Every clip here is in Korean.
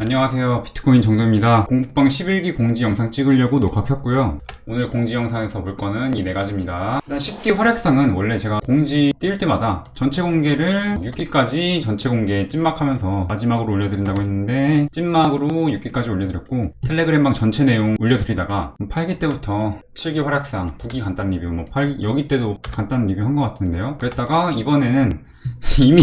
안녕하세요. 비트코인 정도입니다. 공부방 11기 공지 영상 찍으려고 녹화 켰고요. 오늘 공지 영상에서 볼 거는 이 네 가지입니다. 일단 10기 활약상은 원래 제가 공지 띄울 때마다 전체 공개를 6기까지 전체 공개 찐막하면서 마지막으로 올려드린다고 했는데 찐막으로 6기까지 올려드렸고 텔레그램방 전체 내용 올려드리다가 8기 때부터 7기 활약상 9기 간단 리뷰 뭐 8, 여기 때도 간단 리뷰 한 것 같은데요. 그랬다가 이번에는 이미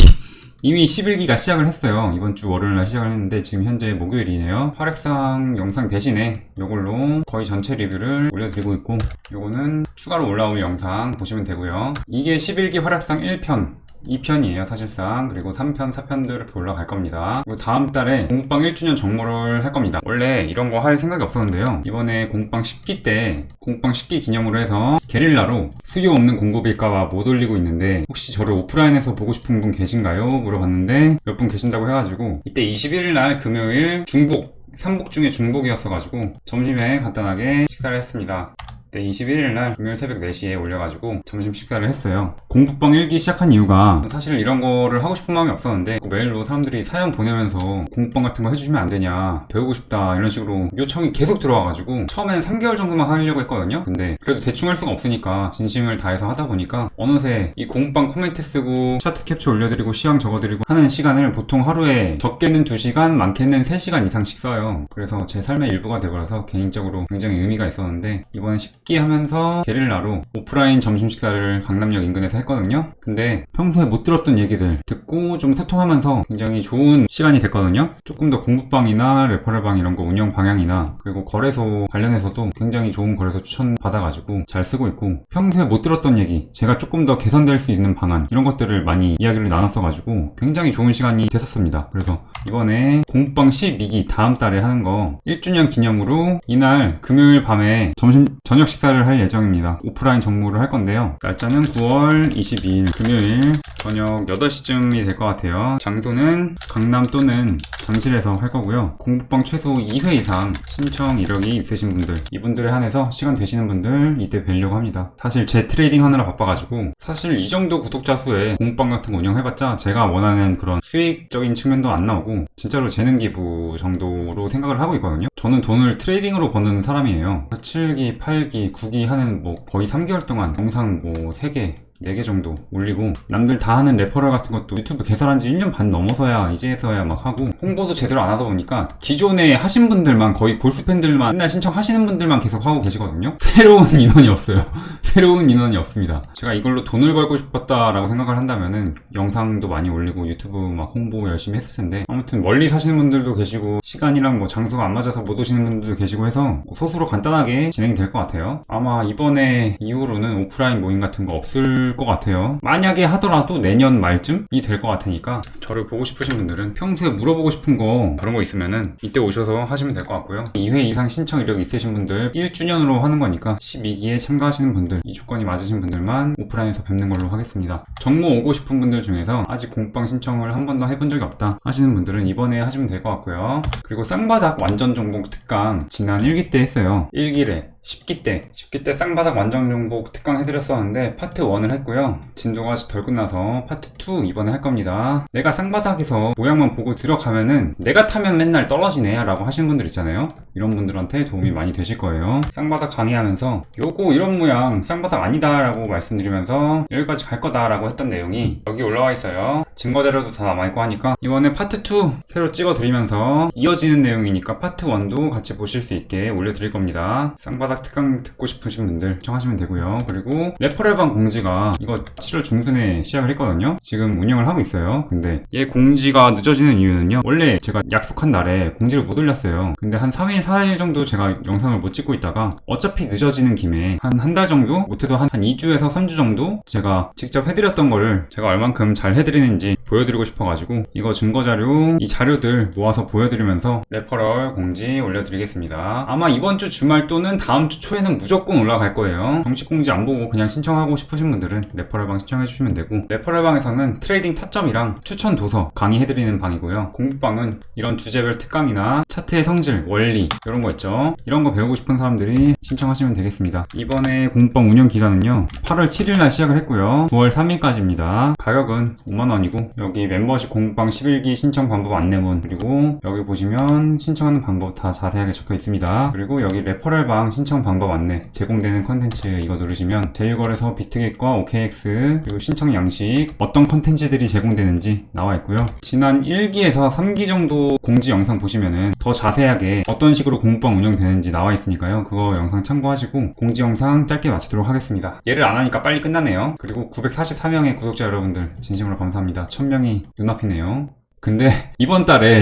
이미 11기가 시작을 했어요. 이번 주 월요일날 시작을 했는데 지금 현재 목요일이네요. 활약상 영상 대신에 이걸로 거의 전체 리뷰를 올려드리고 있고 요거는 추가로 올라올 영상 보시면 되고요. 이게 11기 활약상 1편 2편이에요 사실상. 그리고 3편 4편도 이렇게 올라갈 겁니다. 그리고 다음 달에 공부방 1주년 정모를 할 겁니다. 원래 이런 거 할 생각이 없었는데요. 이번에 공부방 10기 때 공부방 10기 기념으로 해서 게릴라로 수요 없는 공급일까봐 못 올리고 있는데 혹시 저를 오프라인에서 보고 싶은 분 계신가요? 물어봤는데 몇 분 계신다고 해가지고 이때 21일 날 금요일 중복 3복 중에 중복이었어가지고 점심에 간단하게 식사를 했습니다 그때 21일 날 금요일 새벽 4시에 올려가지고 점심 식사를 했어요. 공북방 1기 시작한 이유가 사실 이런 거를 하고 싶은 마음이 없었는데 메일로 사람들이 사연 보내면서 공북방 같은 거 해주시면 안 되냐 배우고 싶다 이런 식으로 요청이 계속 들어와가지고 처음에는 3개월 정도만 하려고 했거든요. 근데 그래도 대충 할 수가 없으니까 진심을 다해서 하다 보니까 어느새 이 공북방 코멘트 쓰고 차트 캡처 올려드리고 시황 적어드리고 하는 시간을 보통 하루에 적게는 2시간 많게는 3시간 이상씩 써요. 그래서 제 삶의 일부가 돼버려서 개인적으로 굉장히 의미가 있었는데 이번에 10기 하면서 게릴라로 오프라인 점심 식사를 강남역 인근에서 했거든요. 근데 평소에 못 들었던 얘기들 듣고 좀 소통하면서 굉장히 좋은 시간이 됐거든요. 조금 더 공부방이나 레퍼럴방 이런 거 운영 방향이나 그리고 거래소 관련해서도 굉장히 좋은 거래소 추천 받아가지고 잘 쓰고 있고 평소에 못 들었던 얘기 제가 조금 더 개선될 수 있는 방안 이런 것들을 많이 이야기를 나눴어가지고 굉장히 좋은 시간이 됐었습니다. 그래서 이번에 공부방 12기 다음 달에 하는 거 1주년 기념으로 이날 금요일 밤에 점심 저녁 식사를 할 예정입니다. 오프라인 정모를 할 건데요. 날짜는 9월 22일 금요일 저녁 8시쯤이 될 것 같아요. 장소는 강남 또는 잠실에서 할 거고요. 공부방 최소 2회 이상 신청 이력이 있으신 분들 이분들에 한해서 시간 되시는 분들 이때 뵈려고 합니다. 사실 제 트레이딩 하느라 바빠가지고 사실 이 정도 구독자 수에 공부방 같은 거 운영해봤자 제가 원하는 그런 수익적인 측면도 안 나오고 진짜로 재능 기부 정도로 생각을 하고 있거든요. 저는 돈을 트레이딩으로 버는 사람이에요. 7기, 8기, 9기 하는 뭐 거의 3개월 동안 영상 뭐 3개 4개 정도 올리고 남들 다 하는 레퍼럴 같은 것도 유튜브 개설한 지 1년 반 넘어서야 이제서야 막 하고 홍보도 제대로 안 하다 보니까 기존에 하신 분들만 거의 골수 팬들만 맨날 신청하시는 분들만 계속 하고 계시거든요. 새로운 인원이 없어요. 새로운 인원이 없습니다. 제가 이걸로 돈을 벌고 싶었다라고 생각을 한다면은 영상도 많이 올리고 유튜브 막 홍보 열심히 했을 텐데 아무튼 멀리 사시는 분들도 계시고 시간이랑 뭐 장소가 안 맞아서 못 오시는 분들도 계시고 해서 소수로 간단하게 진행이 될 것 같아요. 아마 이번에 이후로는 오프라인 모임 같은 거 없을 것 같아요. 만약에 하더라도 내년 말쯤이 될 것 같으니까 저를 보고 싶으신 분들은 평소에 물어보고 싶은 거 그런 거 있으면은 이때 오셔서 하시면 될 것 같고요. 2회 이상 신청 이력 있으신 분들 1주년으로 하는 거니까 12기에 참가하시는 분들 이 조건이 맞으신 분들만 오프라인에서 뵙는 걸로 하겠습니다. 정모 오고 싶은 분들 중에서 아직 공방 신청을 한 번도 해본 적이 없다 하시는 분들은 이번에 하시면 될 것 같고요. 그리고 쌍바닥 완전 정복 특강 지난 1기 때 했어요. 1기래 10기 때 10기 때 쌍바닥 완전 정복 특강 해드렸었는데 파트 1을 했고요. 진도가 아직 덜 끝나서 파트 2 이번에 할 겁니다. 내가 쌍바닥에서 모양만 보고 들어가면은 내가 타면 맨날 떨어지네 라고 하시는 분들 있잖아요. 이런 분들한테 도움이 많이 되실 거예요. 쌍바닥 강의하면서 요거 이런 모양 쌍바닥 아니다 라고 말씀드리면서 여기까지 갈 거다 라고 했던 내용이 여기 올라와 있어요. 증거 자료도 다 남아있고 하니까 이번에 파트 2 새로 찍어 드리면서 이어지는 내용이니까 파트 1도 같이 보실 수 있게 올려드릴 겁니다. 쌍바닥 바닥 특강 듣고 싶으신 분들 청하시면 되고요. 그리고 레퍼럴방 공지가 이거 7월 중순에 시작을 했거든요. 지금 운영을 하고 있어요. 근데 얘 공지가 늦어지는 이유는요. 원래 제가 약속한 날에 공지를 못 올렸어요. 근데 한 3일, 4일 정도 제가 영상을 못 찍고 있다가 어차피 늦어지는 김에 한 한 달 정도? 못해도 한, 한 2주에서 3주 정도 제가 직접 해드렸던 거를 제가 얼만큼 잘 해드리는지 보여드리고 싶어가지고 이거 증거 자료, 이 자료들 모아서 보여드리면서 레퍼럴 공지 올려드리겠습니다. 아마 이번 주 주말 또는 다음 다음 주 초에는 무조건 올라갈 거예요. 정식 공지 안 보고 그냥 신청하고 싶으신 분들은 레퍼럴방 신청해 주시면 되고 레퍼럴방에서는 트레이딩 타점이랑 추천 도서 강의해드리는 방이고요. 공부방은 이런 주제별 특강이나 차트의 성질, 원리 이런 거 있죠. 이런 거 배우고 싶은 사람들이 신청하시면 되겠습니다. 이번에 공부방 운영 기간은요. 8월 7일 날 시작을 했고요. 9월 3일까지입니다. 가격은 5만원이고 여기 멤버십 공부방 11기 신청 방법 안내문 그리고 여기 보시면 신청하는 방법 다 자세하게 적혀 있습니다. 그리고 여기 레퍼럴방 신청 방법 안내 제공되는 컨텐츠 이거 누르시면 제휴거래소 비트겟과 OKX 그리고 신청 양식 어떤 컨텐츠들이 제공되는지 나와 있고요. 지난 1기에서 3기 정도 공지 영상 보시면은 더 자세하게 어떤 식으로 공부방 운영되는지 나와 있으니까요. 그거 영상 참고하시고 공지 영상 짧게 마치도록 하겠습니다. 얘를 안 하니까 빨리 끝나네요. 그리고 944명의 구독자 여러분들 진심으로 감사합니다. 1000명이 눈앞이네요. 근데 이번 달에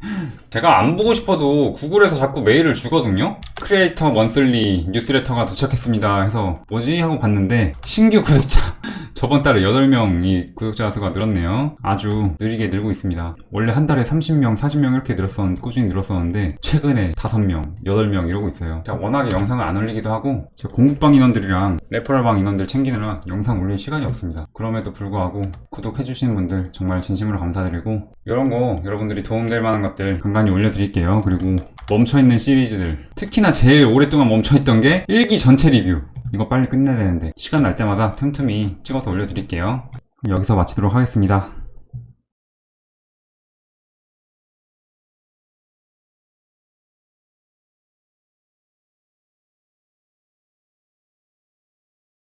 제가 안 보고 싶어도 구글에서 자꾸 메일을 주거든요? 크리에이터 먼슬리 뉴스레터가 도착했습니다 해서 뭐지? 하고 봤는데 신규 구독자 저번 달에 8명이 구독자 수가 늘었네요. 아주 느리게 늘고 있습니다. 원래 한 달에 30명, 40명 이렇게 늘었었는데, 꾸준히 늘었었는데, 최근에 5명, 8명 이러고 있어요. 제가 워낙에 영상을 안 올리기도 하고, 제 공부방 인원들이랑 레퍼럴방 인원들 챙기느라 영상 올릴 시간이 없습니다. 그럼에도 불구하고 구독해주시는 분들 정말 진심으로 감사드리고, 이런 거 여러분들이 도움될 만한 것들 간간히 올려드릴게요. 그리고 멈춰있는 시리즈들. 특히나 제일 오랫동안 멈춰있던 게 1기 전체 리뷰. 이거 빨리 끝내야 되는데 시간 날 때마다 틈틈이 찍어서 올려드릴게요. 여기서 마치도록 하겠습니다.